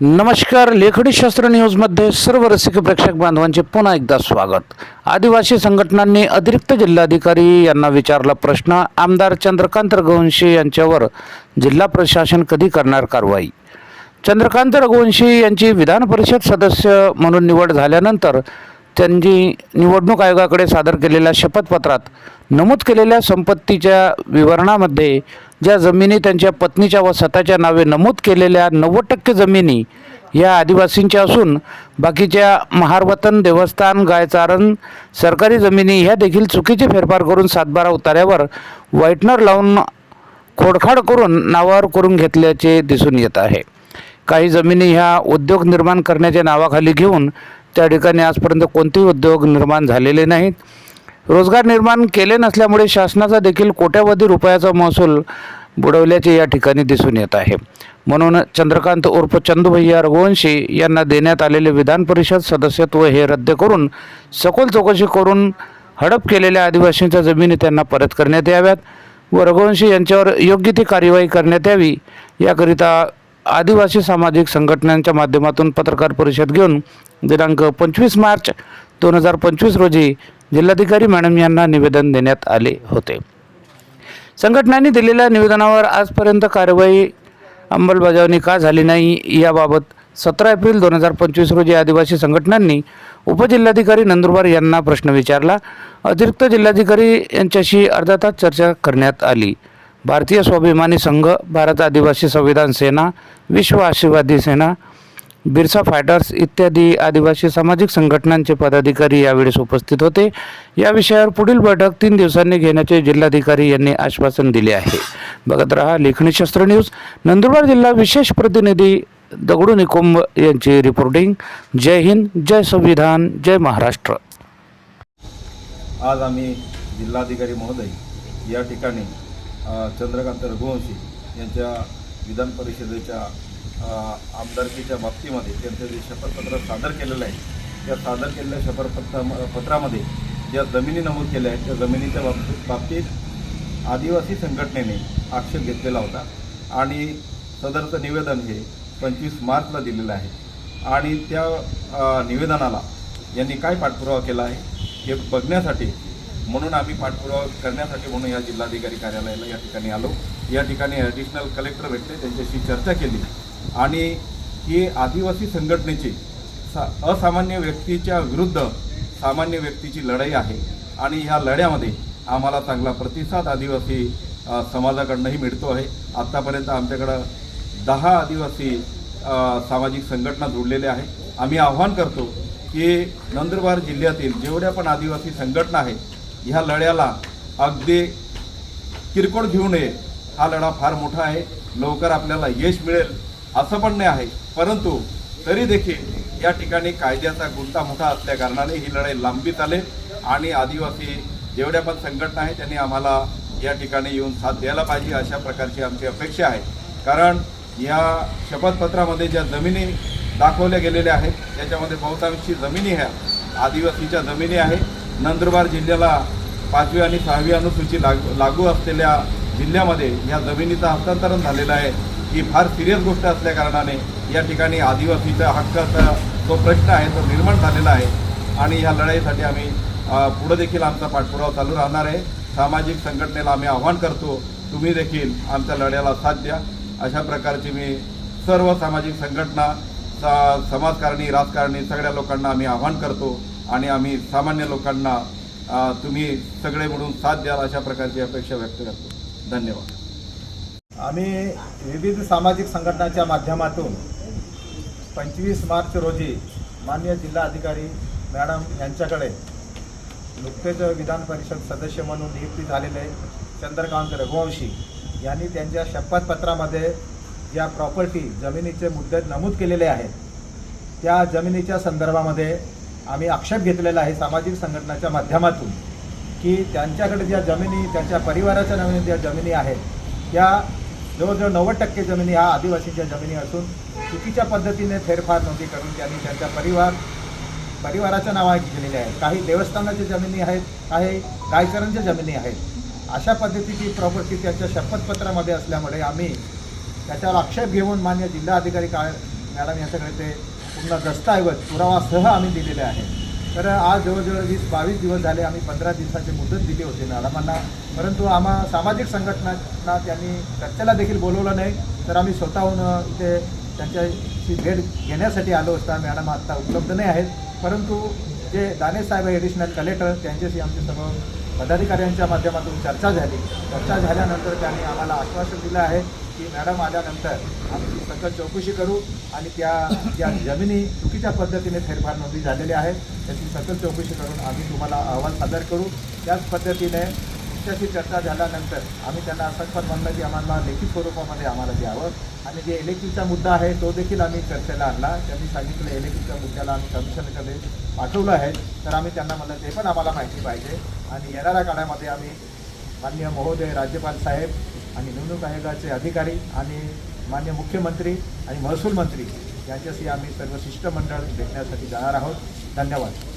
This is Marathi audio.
नमस्कार लेखडी शास्त्र न्यूजमध्ये सर्व रसिक प्रेक्षक बांधवांचे पुन्हा एकदा स्वागत. आदिवासी संघटनांनी अतिरिक्त जिल्हाधिकारी यांना विचारला प्रश्न. आमदार चंद्रकांत रघुवंशी यांच्यावर जिल्हा प्रशासन कधी करणार कारवाई? चंद्रकांत रघुवंशी यांची विधान परिषद सदस्य म्हणून निवड झाल्यानंतर त्यांनी निवडणूक आयोगाकडे सादर केलेल्या शपथपत्रात नमूद केलेल्या संपत्तीच्या विवरणामध्ये ज्या जमिनी त्यांच्या पत्नीच्या व स्वतःच्या नावे नमूद केलेल्या नव्वद टक्के जमिनी या आदिवासींच्या असून बाकीच्या महारवतन देवस्थान गायचारण सरकारी जमिनी ह्या देखील चुकीचे फेरफार करून सातबारा उतार्यावर व्हाईटनर लावून खोडखाड करून नावावर करून घेतल्याचे दिसून येत आहे. काही जमिनी ह्या उद्योग निर्माण करण्याच्या नावाखाली घेऊन त्या ठिकाणी आजपर्यंत कोणतेही उद्योग निर्माण झालेले नाहीत. रोजगार निर्माण केले नसल्यामुळे शासनाचा देखील कोट्यावधी रुपयाचा महसूल बुडवल्याचे या ठिकाणी दिसून येत आहे. म्हणून चंद्रकांत उर्फ चंदूभैया रघुवंशी यांना देण्यात आलेले विधान परिषद सदस्यत्व हे रद्द करून सखोल चौकशी करून हडप केलेल्या आदिवासींच्या जमिनी त्यांना परत करण्यात याव्यात व रघुवंशी यांच्यावर योग्य ती कार्यवाही करण्यात यावी याकरिता आदिवासी सामाजिक संघटनांच्या माध्यमातून पत्रकार परिषद घेऊन दिनांक पंचवीस मार्च दोन हजार पंचवीस रोजी जिल्हाधिकारी मॅडम यांना निवेदन देण्यात आले होते. संघटनांनी दिलेल्या निवेदनावर आजपर्यंत कारवाई अंमलबजावणी का झाली नाही याबाबत सतरा एप्रिल दोन हजार पंचवीस रोजी आदिवासी संघटनांनी उपजिल्हाधिकारी नंदुरबार यांना प्रश्न विचारला. अतिरिक्त जिल्हाधिकारी यांच्याशी अर्धा तास चर्चा करण्यात आली. भारतीय स्वाभिमानी संघ भारत आदिवासी संविधान सेना विश्व आशीर्वादी सेना बिरसा फायटर्स इत्यादी आदिवासी सामाजिक संघटनांचे पदाधिकारी यावेळेस उपस्थित होते. या विषयावर पुढील बैठक तीन दिवसांनी घेण्याचे जिल्हाधिकारी यांनी आश्वासन दिले आहे. बघत रहा लेखणी शस्त्र न्यूज. नंदुरबार जिल्हा विशेष प्रतिनिधी दगडू निकुंब यांची रिपोर्टिंग जय हिंद जय संविधान जय महाराष्ट्र. आज आम्ही जिल्हाधिकारी महोदय या ठिकाणी चंद्रकांत रघुवंशी यांच्या विधान परिषदेच्या आमदारकीच्या बाबतीमध्ये त्यांचं जे शपथपत्र सादर केलेलं आहे त्या सादर केलेल्या शपथपत्रा पत्रामध्ये ज्या जमिनी नमूद केल्या आहेत त्या जमिनीच्या बाबतीत बाबतीत आदिवासी संघटनेने आक्षेप घेतलेला होता आणि सदरचं निवेदन हे पंचवीस मार्चला दिलेलं आहे. आणि त्या निवेदनाला यांनी काय पाठपुरावा केला आहे हे बघण्यासाठी म्हणून आम्ही पाठपुरावा करण्यासाठी म्हणून या जिल्हाधिकारी कार्यालयाला या ठिकाणी आलो. या ठिकाणी ॲडिशनल कलेक्टर भेटले त्यांच्याशी चर्चा केली. आणि ही आदिवासी संघटनेची सा असामान्य व्यक्तीच्या विरुद्ध सामान्य व्यक्तीची लढाई आहे. आणि ह्या लढ्यामध्ये आम्हाला चांगला प्रतिसाद आदिवासी समाजाकडनंही मिळतो आहे. आत्तापर्यंत आमच्याकडं दहा आदिवासी सामाजिक संघटना जोडलेल्या आहे आम्ही आव्हान करतो की नंदुरबार जिल्ह्यातील जेवढ्या पण आदिवासी संघटना आहेत ह्या लढ्याला अगदी किरकोळ घेऊ नये. हा लढा फार मोठा आहे. लवकर आपल्याला यश मिळेल. असं पण नाही आहे. परंतु तरी देखील या ठिकाणी कायद्याचा गुंता मोठा असल्याकारणाने ही लढाई लांबीत आले आणि आदिवासी जेवढ्या पण संघटना आहेत त्यांनी आम्हाला या ठिकाणी येऊन साथ द्यायला पाहिजे अशा प्रकारची आमची अपेक्षा आहे. कारण या शपथपत्रामध्ये ज्या जमिनी दाखवल्या गेलेल्या आहेत त्याच्यामध्ये बहुतांशी जमिनी ह्या आदिवासीच्या जमिनी आहे नंदुरबार जिल्ह्याला पाचवी आणि सहावी अनुसूची लागू लागू असलेल्या जिल्ह्यामध्ये या जमिनीचं हस्तांतरण झालेलं आहे. ही फार सिरियस गोष्ट असल्या कारणाने या ठिकाणी आदिवासीचा हक्काचा जो प्रश्न आहे तो निर्माण झालेला आहे. आणि ह्या लढाईसाठी आम्ही पुढं देखील आमचा पाठपुरावा चालू राहणार आहे. सामाजिक संघटनेला आम्ही आव्हान करतो तुम्ही देखील आमच्या लढ्याला साथ द्या. अशा प्रकारची मी सर्व सामाजिक संघटना सा समाजकारणी राजकारणी सगळ्या लोकांना आम्ही आव्हान करतो. आणि आम्ही सामान्य लोकांना तुम्ही सगळे म्हणून साथ द्याल अशा प्रकारची अपेक्षा व्यक्त करतो. धन्यवाद. आम्ही विविध सामाजिक संघटनाच्या माध्यमातून पंचवीस मार्च रोजी मान्य जिल्हाधिकारी मॅडम यांच्याकडे नुकतेच विधान परिषद सदस्य म्हणून नियुक्ती झालेले चंद्रकांत रघुवंशी यांनी त्यांच्या शपथपत्रामध्ये ज्या प्रॉपर्टी जमिनीचे मुद्दे नमूद केलेले आहेत त्या जमिनीच्या संदर्भामध्ये आम्ही आक्षेप घेतलेला आहे सामाजिक संघटनाच्या माध्यमातून की त्यांच्याकडे ज्या जमिनी त्यांच्या परिवाराच्या नवीन ज्या जमिनी आहेत त्या जवळजवळ नव्वद टक्के जमिनी ह्या आदिवासींच्या जमिनी असून चुकीच्या पद्धतीने फेरफार नोंदी करून त्यांनी त्यांचा परिवार परिवाराच्या नावाने केलेल्या आहेत काही देवस्थानाच्या जमिनी आहेत काही गायकरांच्या जमिनी आहेत. अशा पद्धतीची प्रॉपर्टी त्यांच्या शपथपत्रामध्ये असल्यामुळे आम्ही त्याच्यावर आक्षेप घेऊन मान्य जिल्हाधिकारी का मॅडम यांच्याकडे ते पूर्ण दस्तऐवज पुरावासह आम्ही दिलेले आहे तर आज जवळजवळ वीस बावीस दिवस झाले आम्ही पंधरा दिवसाची मुदत दिली होती मॅडमांना. परंतु आम्हा सामाजिक संघटनांना त्यांनी चर्चेला देखील बोलवलं नाही. तर आम्ही स्वतःहून इथे त्यांच्याशी भेट घेण्यासाठी आलो असता. मॅडम आत्ता उपलब्ध नाही आहेत. परंतु जे दाने साहेब ॲडिशनल कलेक्टर त्यांच्याशी आमचे सर्व पदाधिकाऱ्यांच्या माध्यमातून चर्चा झाली. चर्चा झाल्यानंतर त्यांनी आम्हाला आश्वासन दिलं आहे की मॅडम आल्यानंतर आम्ही ती सकल चौकशी करू आणि त्या ज्या जमिनी चुकीच्या पद्धतीने फेरफार नोंदी झालेल्या आहेत त्याची सकल चौकशी करून आम्ही तुम्हाला अहवाल सादर करू. त्याच पद्धतीने तुमच्याशी चर्चा झाल्यानंतर आम्ही त्यांना असं पण म्हणलं की आम्हाला लेखी स्वरूपामध्ये आम्हाला द्यावं. आणि जे इलेक्ट्रिकचा मुद्दा आहे तो देखील आम्ही चर्चेला आणला. त्यांनी सांगितलं इलेक्ट्रिकच्या मुद्द्याला आम्ही कमिशनकडे पाठवलं आहे. तर आम्ही त्यांना म्हणलं ते पण आम्हाला माहिती पाहिजे. आणि येणाऱ्या काळामध्ये आम्ही माननीय महोदय राज्यपाल साहेब आणि निवडणूक आयोगाचे अधिकारी आणि मान्य मुख्यमंत्री आणि महसूल मंत्री यांच्याशी आम्ही सर्व शिष्टमंडळ भेटण्यासाठी जाणार आहोत. धन्यवाद.